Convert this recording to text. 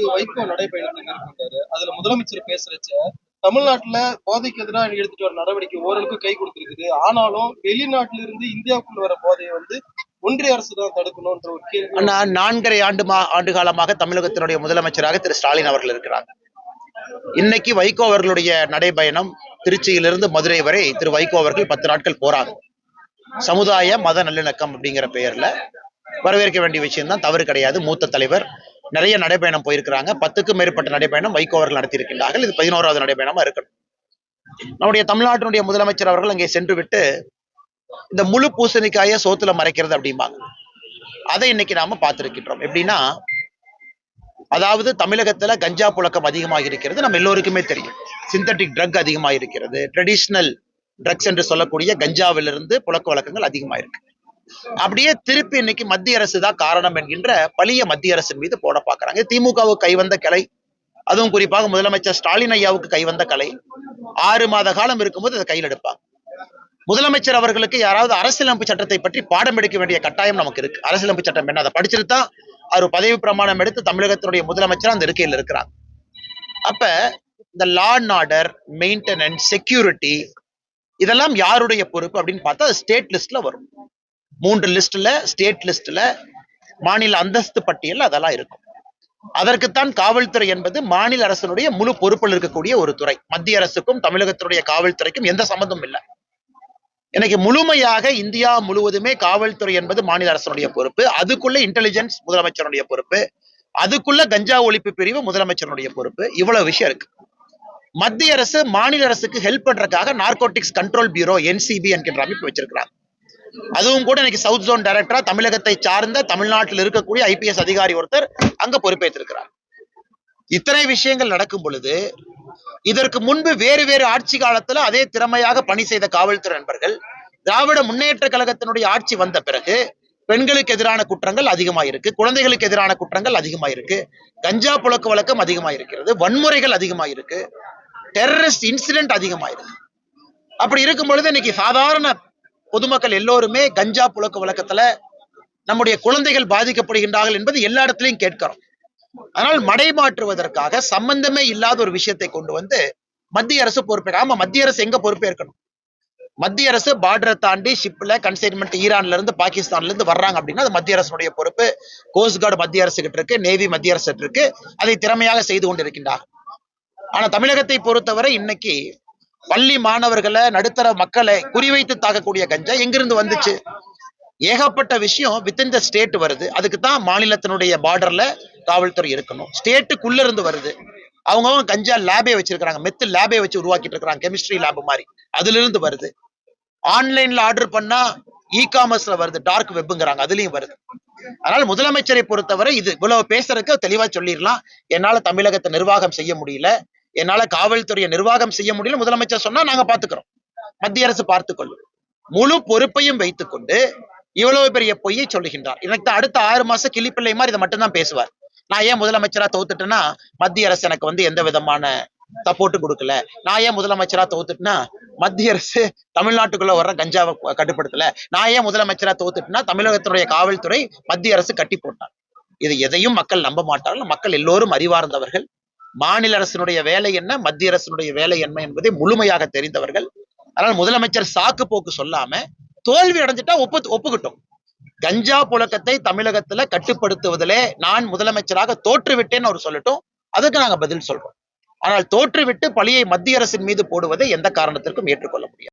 வந்து வைகோ நடைபயணத்தை மேற்கொண்டாரு அதுல முதலமைச்சர் பேசுறச்ச தமிழ்நாட்டுல போதைக்கு எதிராக எடுத்துட்டு வர நடவடிக்கை ஓரளவுக்கு கை கொடுத்துருக்குது. ஆனாலும் வெளிநாட்டுல இருந்து இந்தியாவுக்குள்ள வர போதையை வந்து ஒன்றிய அரசு தான் தடுக்கணும்ன்ற ஒரு கேள்வி. அண்ணா, நான்கரை ஆண்டு மா ஆண்டு காலமாக தமிழகத்தினுடைய முதலமைச்சராக திரு ஸ்டாலின் அவர்கள் இருக்கிறாங்க இன்னைக்கு வைகோ அவர்களுடைய நடைபயணம் திருச்சியிலிருந்து மதுரை வரை திரு வைகோ அவர்கள் பத்து நாட்கள் போறாங்க. சமுதாய மத நல்லிணக்கம் அப்படிங்கிற பெயர்ல வரவேற்க வேண்டிய விஷயம் தான் தவறு கிடையாது. மூத்த தலைவர் நிறைய நடைபயணம் போயிருக்கிறாங்க. பத்துக்கும் மேற்பட்ட நடைபயணம் வைகோ அவர்கள் நடத்தியிருக்கின்றார்கள். இது பதினோராவது நடைபயணமா இருக்கணும் நம்முடைய தமிழ்நாட்டினுடைய முதலமைச்சர் அவர்கள் அங்கே சென்று விட்டு இந்த முழு பூசணிக்காய சோத்துல மறைக்கிறது அப்படிம்பாங்க. அதை இன்னைக்கு நாம பார்த்திருக்கின்றோம். எப்படின்னா அதாவது தமிழகத்துல கஞ்சா புழக்கம் அதிகமாக இருக்கிறது. நம்ம எல்லோருக்குமே தெரியும். சிந்தட்டிக் ட்ரக் அதிகமாக இருக்கிறது. ட்ரெடிஷ்னல் ட்ரக்ஸ் என்று சொல்லக்கூடிய கஞ்சாவிலிருந்து புழக்க வழக்கங்கள் அதிகமாக இருக்கு. அப்படியே திருப்பி இன்னைக்கு மத்திய அரசு தான் காரணம் என்கின்ற பழிய மத்திய அரசின் மீது போட பாக்குறாங்க திமுகவுக்கு கைவந்த கலை அதுவும் குறிப்பாக முதலமைச்சர் ஸ்டாலின் ஐயாவுக்கு கைவந்த கலை ஆறு மாத காலம் இருக்கும்போது அதை கையில் எடுப்பாங்க. முதலமைச்சர் அவர்களுக்கு யாராவது அரசியலமைப்பு சட்டத்தை பற்றி பாடம் எடுக்க வேண்டிய கட்டாயம் நமக்கு இருக்கு. அரசியலமைப்பு சட்டம் என்ன? அதை படிச்சுட்டு தான் அவர் பதவி பிரமாணம் எடுத்து தமிழகத்தினுடைய முதலமைச்சர் அந்த இருக்கையில் இருக்கிறாங்க. அப்ப இந்த law and order maintenance security இதெல்லாம் யாருடைய பொறுப்பு அப்படின்னு பார்த்தா அது ஸ்டேட் லிஸ்ட்ல வரும். மூன்று லிஸ்ட்ல ஸ்டேட் லிஸ்ட்ல மாநில அந்தஸ்து பட்டியல் அதெல்லாம் இருக்கும். அதற்குத்தான் காவல்துறை என்பது மாநில அரசினுடைய முழு பொறுப்பில் இருக்கக்கூடிய ஒரு துறை. மத்திய அரசுக்கும் தமிழகத்தினுடைய காவல்துறைக்கும் எந்த சம்மந்தம் இல்லை. இன்னைக்கு முழுமையாக இந்தியா முழுவதுமே காவல்துறை என்பது மாநில அரசனுடைய பொறுப்பு. அதுக்குள்ள இன்டெலிஜென்ஸ் முதலமைச்சருடைய பொறுப்பு. அதுக்குள்ள கஞ்சா ஒழிப்பு பிரிவு முதலமைச்சருடைய பொறுப்பு. இவ்வளவு விஷயம் இருக்கு. மத்திய அரசு மாநில அரசுக்கு ஹெல்ப் பண்றதுக்காக நார்கோட்டிக்ஸ் கண்ட்ரோல் பியூரோ என்சிபி என்கின்ற அமைப்பு வச்சிருக்கிறாங்க. அதுவும் கூட இன்னைக்கு சவுத் ஜோன் டைரக்டரா தமிழகத்தை சார்ந்த தமிழ்நாட்டில் இருக்கக்கூடிய ஐபிஎஸ் அதிகாரி ஒருத்தர் அங்க பொறுப்பேற்றிருக்கிறார். இத்தனை விஷயங்கள் நடக்கும் பொழுது இதற்கு முன்பு வேறு வேறு ஆட்சி காலத்துல அதே திறமையாக பணி செய்த காவல்துறை நண்பர்கள் திராவிட முன்னேற்ற கழகத்தினுடைய ஆட்சி வந்த பிறகு பெண்களுக்கு எதிரான குற்றங்கள் அதிகமாயிருக்கு குழந்தைகளுக்கு எதிரான குற்றங்கள் அதிகமாயிருக்கு கஞ்சா புழக்க வழக்கம் அதிகமாயிருக்கிறது வன்முறைகள் அதிகமாயிருக்கு டெரரிஸ்ட் இன்சிடென்ட் அதிகமாயிருக்கு. அப்படி இருக்கும் பொழுது இன்னைக்கு சாதாரண பொதுமக்கள் எல்லோருமே கஞ்சா புழக்க வழக்கத்துல நம்முடைய குழந்தைகள் பாதிக்கப்படுகின்றார்கள் என்பது எல்லா இடத்துலையும் கேட்கிறோம். ஆனால் மடைமாற்றுவதற்காக சம்பந்தமே இல்லாத ஒரு விஷயத்தை கொண்டு வந்து மத்திய அரசு பொறுப்பேற்க ஆமா மத்திய அரசு எங்க பொறுப்பேற்கணும் மத்திய அரசு பார்டரை தாண்டி ஷிப்ல கன்சைன்மெண்ட் ஈரான்ல இருந்து பாகிஸ்தான்ல இருந்து வர்றாங்க அப்படின்னா அது மத்திய அரசுடைய பொறுப்பு. கோஸ்ட்கார்டு மத்திய அரசு கிட்ட இருக்கு நேவி மத்திய அரசு இருக்கு. அதை திறமையாக செய்து கொண்டிருக்கின்றார் ஆனா தமிழகத்தை பொறுத்தவரை இன்னைக்கு பள்ளி மாணவர்களை நடுத்தர மக்களை குறிவைத்து தாக்கக்கூடிய கஞ்சா எங்கிருந்து வந்துச்சு? ஏகப்பட்ட விஷயம் வித்தின் த ஸ்டேட் வருது. அதுக்கு தான் மாநிலத்தினுடைய பார்டர்ல காவல்துறை இருக்கணும். ஸ்டேட்டுக்குள்ள இருந்து வருது. அவங்கவங்க கஞ்சா லேபே வச்சிருக்காங்க மெத்து லேபே வச்சு உருவாக்கிட்டு இருக்காங்க கெமிஸ்ட்ரி லேப் மாதிரி. அதுல இருந்து வருது ஆன்லைன்ல ஆர்டர் பண்ணா இ காமர்ஸ்ல வருது. டார்க் வெப்புங்கிறாங்க அதுலயும் வருது. அதனால முதலமைச்சரை பொறுத்தவரை இது இவ்வளவு பேசுறதுக்கு தெளிவா சொல்லிடலாம். என்னால தமிழகத்தை நிர்வாகம் செய்ய முடியல. என்னால காவல்துறையை நிர்வாகம் செய்ய முடியல. முதலமைச்சர் சொன்னா நாங்க பாத்துக்கிறோம். மத்திய அரசு பார்த்துக்கொள்ளும். முழு பொறுப்பையும் வைத்துக்கொண்டு இவ்வளவு பெரிய பொய்யை சொல்லுகின்றார். எனக்கு அடுத்த ஆறு மாசம் கிளிப்பிள்ளை மாதிரி இதை மட்டும்தான் பேசுவார். நான் ஏன் முதலமைச்சரா தோத்துட்டேன்னா மத்திய அரசு எனக்கு வந்து எந்த விதமான சப்போர்ட் கொடுக்கல. நான் ஏன் முதலமைச்சரா தோத்துட்டுனா மத்திய அரசு தமிழ்நாட்டுக்குள்ள வர்ற கஞ்சாவை கட்டுப்படுத்தல. நான் ஏன் முதலமைச்சரா தோத்துட்டுனா தமிழகத்தினுடைய காவல்துறை மத்திய அரசு கட்டி போட்டார் இது எதையும் மக்கள் நம்ப மாட்டார்கள். மக்கள் எல்லோரும் அறிவார்ந்தவர்கள். மாநில அரசினுடைய வேலை என்ன மத்திய அரசினுடைய வேலை என்ன என்பதை முழுமையாக தெரிந்தவர்கள். அதனால் முதலமைச்சர் சாக்கு போக்கு சொல்லாம தோல்வி அடைஞ்சிட்டா ஒப்பு ஒப்புக்கிட்டோம். கஞ்சா புழக்கத்தை தமிழகத்துல கட்டுப்படுத்துவதிலே நான் முதலமைச்சராக தோற்றுவிட்டேன்னு அவர் சொல்லட்டும் அதுக்கு நாங்க பதில் சொல்றோம். ஆனால் தோற்றுவிட்டு பழியை மத்திய அரசின் மீது போடுவதை எந்த காரணத்திற்கும் ஏற்றுக்கொள்ள முடியாது.